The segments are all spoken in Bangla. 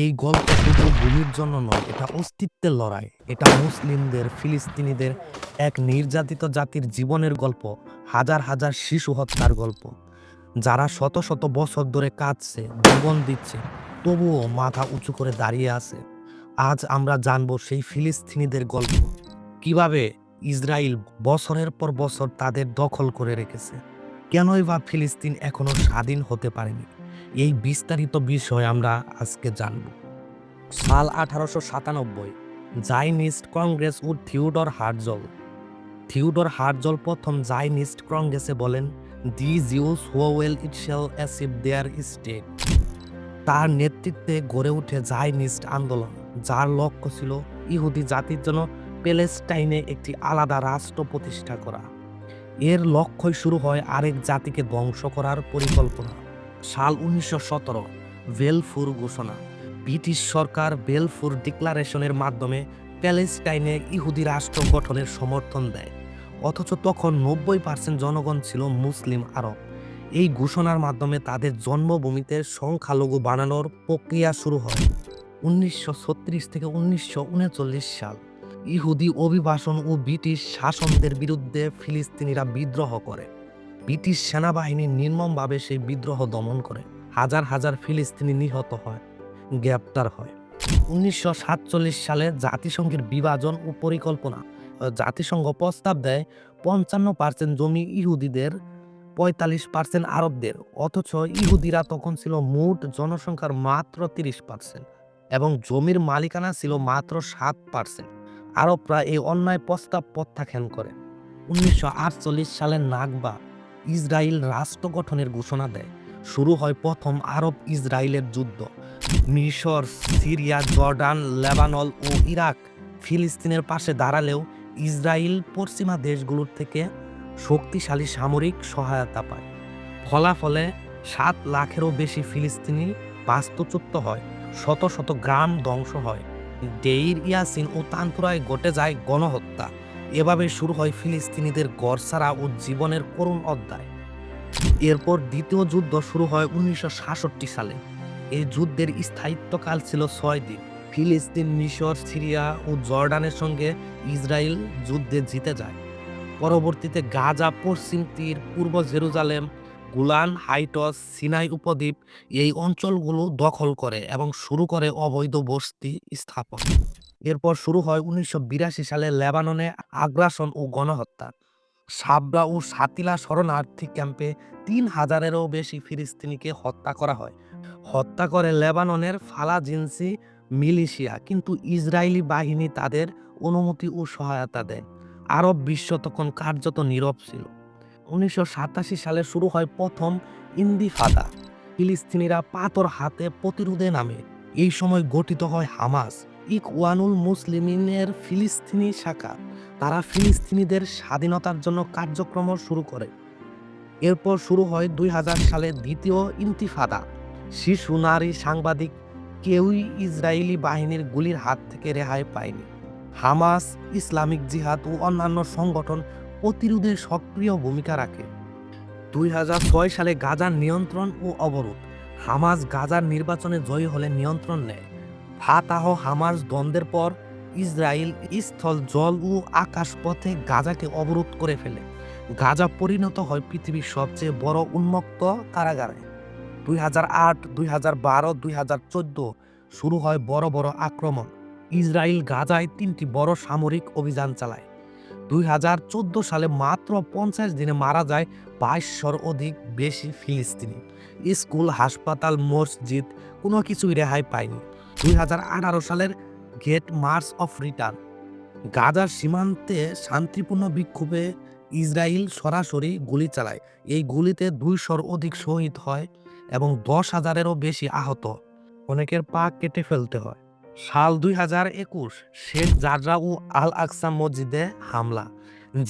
এই গল্প শুধু ভূমির জন্য নয়, এটা অস্তিত্বের লড়াই। এটা মুসলিমদের, ফিলিস্তিনিদের এক নির্যাতিত জাতির জীবনের গল্প, হাজার হাজার শিশু হত্যার গল্প। যারা শত শত বছর ধরে কাঁদছে, জীবন দিচ্ছে, তবুও মাথা উঁচু করে দাঁড়িয়ে আছে। আজ আমরা জানব সেই ফিলিস্তিনিদের গল্প, কীভাবে ইসরায়েল বছরের পর বছর তাদের দখল করে রেখেছে। কেনই বা ফিলিস্তিন এখনও স্বাধীন হতে পারেনি? এই বিস্তারিত বিষয় আমরা আজকে জানব। সাল আঠারোশো সাতানব্বই, জাইনিস্ট কংগ্রেস ও থিউডর হার্জল। থিউডর হার্জল প্রথম জাইনিস্ট কংগ্রেসে বলেন, the Jews who'll it shall achieve their state. তার নেতৃত্বে গড়ে ওঠে জাইনিস্ট আন্দোলন, যার লক্ষ্য ছিল ইহুদি জাতির জন্য প্যালেস্টাইনে একটি আলাদা রাষ্ট্র প্রতিষ্ঠা করা। এর লক্ষ্যই শুরু হয় আরেক জাতিকে ধ্বংস করার পরিকল্পনা। সাল উনিশশো সতেরো, বেলফুর ঘোষণা। ব্রিটিশ সরকার বেলফুর ডিক্লারেশনের মাধ্যমে প্যালেস্টাইনে ইহুদি রাষ্ট্র গঠনের সমর্থন দেয়। অথচ তখন নব্বই পার্সেন্ট জনগণ ছিল মুসলিম আরব। এই ঘোষণার মাধ্যমে তাদের জন্মভূমিতে সংখ্যালঘু বানানোর প্রক্রিয়া শুরু হয়। উনিশশো ছত্রিশ থেকে উনিশশো উনচল্লিশ সাল ইহুদি অভিবাসন ও ব্রিটিশ শাসনদের বিরুদ্ধে ফিলিস্তিনিরা বিদ্রোহ করে। ব্রিটিশ সেনাবাহিনী নির্মমভাবে সেই বিদ্রোহ দমন করে। হাজার হাজার ফিলিস্তিনি নিহত হয়, গ্রেপ্তার হয়। উনিশশো সাতচল্লিশ সালে জাতিসংঘের বিভাজন ও পরিকল্পনা জাতিসংঘ প্রস্তাব দেয় পঞ্চান্ন পার্সেন্ট জমি ইহুদিদের, পঁয়তাল্লিশ পার্সেন্ট আরবদের, অথচ ইহুদিরা তখন ছিল মোট জনসংখ্যার মাত্র তিরিশ পার্সেন্ট এবং জমির মালিকানা ছিল মাত্র সাত পার্সেন্ট আরবরা এই অন্যায় প্রস্তাব প্রত্যাখ্যান করে। উনিশশো সালের নাগবা ইসরায়েল রাষ্ট্র গঠনের ঘোষণা দেয়। শুরু হয় প্রথম আরব ইসরায়েলের যুদ্ধ। মিশর, সিরিয়া, জর্ডান লেবানল ও ইরাক ফিলিস্তিনের পাশে দাঁড়ালেও ইসরায়েল পশ্চিমা দেশগুলোর থেকে শক্তিশালী সামরিক সহায়তা পায়। ফলাফলে সাত লাখেরও বেশি ফিলিস্তিনি বাস্তুচ্যুত হয়, শত শত গ্রাম ধ্বংস হয়। ডেইর ইয়াসিন ও তান্তুরায় ঘটে যায় গণহত্যা। এভাবে শুরু হয় ফিলিস্তিনিদের গড়ছাড়া ও জীবনের করুণ অধ্যায়। এরপর দ্বিতীয় যুদ্ধ শুরু হয় উনিশশো সাতষট্টি সালে। এই যুদ্ধের স্থায়িত্বকাল ছিল ছয় দিন। ফিলিস্তিন, মিশর, সিরিয়া ও জর্ডানের সঙ্গে ইসরায়েল যুদ্ধে জিতে যায়। পরবর্তীতে গাজা, পশ্চিম তীর, পূর্ব জেরুজালেম, গুলান, হাইটস, সিনাই উপদ্বীপ এই অঞ্চলগুলো দখল করে এবং শুরু করে অবৈধ বস্তি স্থাপন। এরপর শুরু হয় উনিশশো বিরাশি সালে লেবাননে আগ্রাসন ও গণহত্যা। সাবরা ও সাতিলা শরণার্থী ক্যাম্পে তিন হাজারেরও বেশি ফিলিস্তিনিকে হত্যা করা হয়। হত্যা করে লেবাননের ফালাজিন্সি মিলিশিয়া, কিন্তু ইসরায়েলি বাহিনী তাদের অনুমতি ও সহায়তা দেয়। আরব বিশ্ব তখন কার্যত নীরব ছিল। উনিশশো সাতাশি সালে শুরু হয় প্রথম ইন্দিফাদা ফিলিস্তিনিরা পাথর হাতে প্রতিরোধে নামে। এই সময় গঠিত হয় হামাস। ইকওয়ানুল মুসলিমিনের ফিলিস্তিনি শাখা। তারা ফিলিস্তিনিদের স্বাধীনতার জন্য কার্যক্রম শুরু করে। এরপর শুরু হয় দুই হাজার সালে দ্বিতীয় ইন্তিফাদা। শিশু, নারী, সাংবাদিক, কেউই ইসরায়েলি বাহিনীর গুলির হাত থেকে রেহাই পায়নি। হামাস, ইসলামিক জিহাদ ও অন্যান্য সংগঠন প্রতিরোধে সক্রিয় ভূমিকা রাখে। দুই হাজার ছয় সালে গাজার নিয়ন্ত্রণ ও অবরোধ। হামাস গাজার নির্বাচনে জয়ী হলে নিয়ন্ত্রণ নেয়। ফাতাহ হামাস দ্বন্দ্বের পর ইসরায়েল স্থল, জল ও আকাশ পথে গাজাকে অবরোধ করে ফেলে। গাজা পরিণত হয় পৃথিবীর সবচেয়ে বড় উন্মুক্ত কারাগারে। দুই হাজার আট, দুই হাজার বারো, দুই হাজার চোদ্দ শুরু হয় বড় বড় আক্রমণ। ইসরায়েল গাজায় তিনটি বড় সামরিক অভিযান চালায়। দুই হাজার চোদ্দ সালে মাত্র পঞ্চাশ দিনে মারা যায় বাইশশোর অধিক বেশি ফিলিস্তিনি। স্কুল, হাসপাতাল, মসজিদ কোনো কিছুই রেহাই পায়নি। দুই হাজার আঠারো সালের গেট মার্চ অফ রিটার্ন। গাজার সীমান্তে শান্তিপূর্ণ বিক্ষোভে ইসরায়েল সরাসরি গুলি চালায়। এই গুলিতে দুইশোর অধিক শহীদ হয় এবং দশ হাজারেরও বেশি আহত। অনেকের পা কেটে ফেলতে হয়। সাল দুই হাজার একুশ শেখ জাররা ও আল আকসা মসজিদে হামলা।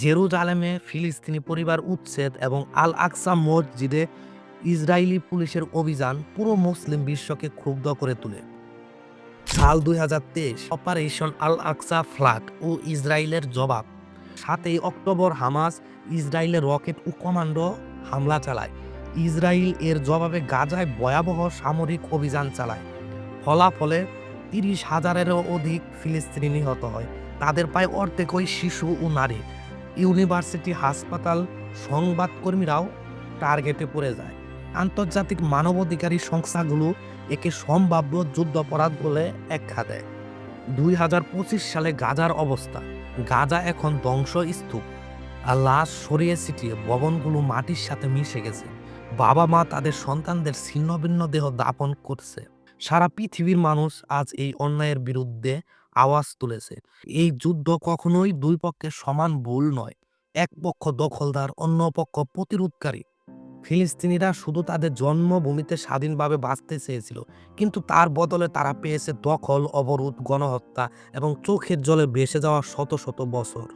জেরুজালেমে ফিলিস্তিনি পরিবার উচ্ছেদ এবং আল আকসা মসজিদে ইসরায়েলি পুলিশের অভিযান পুরো মুসলিম বিশ্বকে ক্ষুব্ধ করে তোলে। সাল দুই হাজার তেইশ, অপারেশন আল আকসা ফ্লাট ও ইসরায়েলের জবাব। সাতই অক্টোবর হামাস ইসরায়েলের রকেট ও কমান্ডো হামলা চালায়। ইসরায়েল এর জবাবে গাজায় ভয়াবহ সামরিক অভিযান চালায়। ফলাফলে তিরিশ হাজারেরও অধিক ফিলিস্তিনি নিহত হয়। তাদের প্রায় অর্ধেকই শিশু ও নারী। ইউনিভার্সিটি হাসপাতাল সংবাদকর্মীরাও টার্গেটে পড়ে যায়। আন্তর্জাতিক মানবাধিকারী সংস্থাগুলো একে সম্ভাব্য যুদ্ধাপরাধ বলে ব্যাখ্যা দেয়। দুই হাজার পঁচিশ সালে গাজার অবস্থা। গাজা এখন ধ্বংসস্তূপ। আর লাশ সরিয়ে ছিটিয়ে ভবনগুলো মাটির সাথে মিশে গেছে। বাবা মা তাদের সন্তানদের ছিন্ন ভিন্ন দেহ দাপন করছে। সারা পৃথিবীর মানুষ আজ এই অন্যায়ের বিরুদ্ধে আওয়াজ তুলেছে। এই যুদ্ধ কখনোই দুই পক্ষের সমান ভুল নয়। এক পক্ষ দখলদার, অন্য পক্ষ প্রতিরোধকারী। ফিলিস্তিনিরা শুধু তাদের জন্মভূমিতে স্বাধীনভাবে বাঁচতে চেয়েছিল, কিন্তু তার বদলে তারা পেয়েছে দখল, অবরোধ, গণহত্যা এবং চোখের জলে ভেসে যাওয়া শত শত বছর।